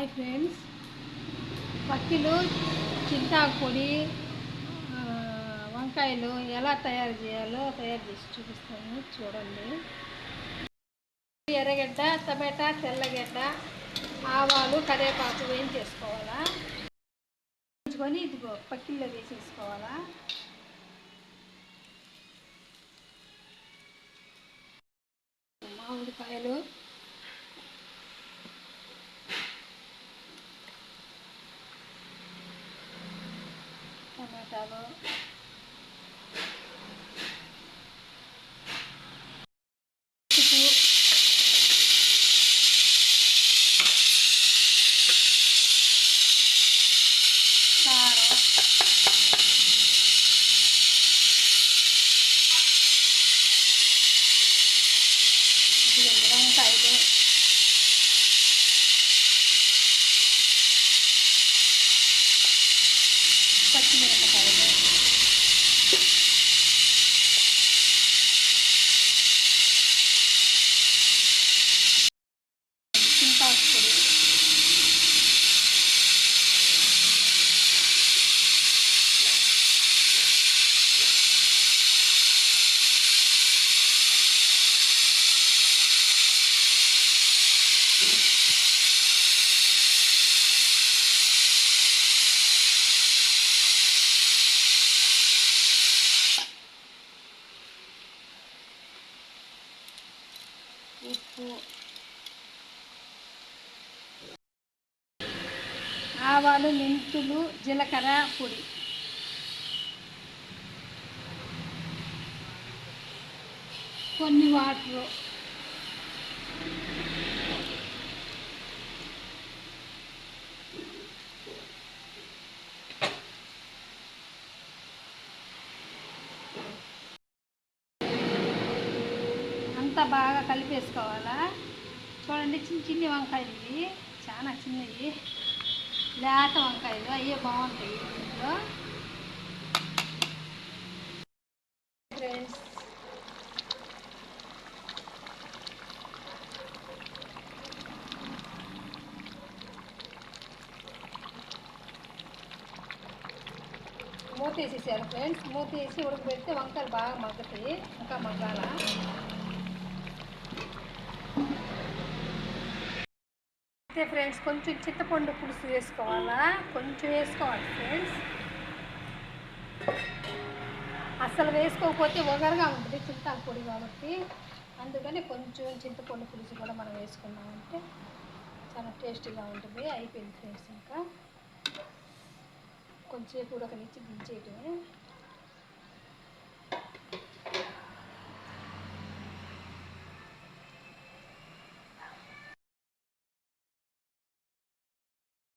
Hi friends పక్కిలు చింతాకు పొడి వంకాయలు ఎలా తయారు చేయాలో తయారు చేసి చూపిస్తాను. చూడండి. ఎర్రగడ్డ టమాటా తెల్లగడ్డ ఆవాలు కరివేపాకు వేయించేసుకోవాలా వేయించుకొని ఇదిగో పక్కిల్లో వేసేసుకోవాలా? మామిడికాయలు టమాటాలు ఉప్పు ఉప్పు ఆవాలు మెంతులు జీలకర్ర పొడి. కొన్ని వాటరు అంతా బాగా కలిపేసుకోవాలా? చూడండి చిన్న చిన్ని వంకాయలు ఇవి. చాలా చిన్నవి. లేత వంకాయలు. అయ్యే బాగుంటాయి ఇందులో. ఫ్రెండ్స్. మూత వేసేసారు ఫ్రెండ్స్. మూత వేసి ఉడకబెడితే వంకాయలు బాగా మగ్గుతాయి. ఇంకా మగ్గాల? ఫ్రెండ్స్ కొంచెం చింతపండు పులుసు వేసుకోవాలా? కొంచెం వేసుకోవాలి ఫ్రెండ్స్ అసలు వేసుకోకపోతే ఒగరుగా ఉంటుంది చింతాకు పొడి కాబట్టి. అందుకని కొంచెం చింతపండు పులుసు కూడా మనం వేసుకున్నామంటే చాలా టేస్టీగా ఉంటుంది. అయిపోయింది ఫ్రెండ్స్ ఇంకా. కొంచెంసేపు ఉడకనిచ్చి దించేయటమే.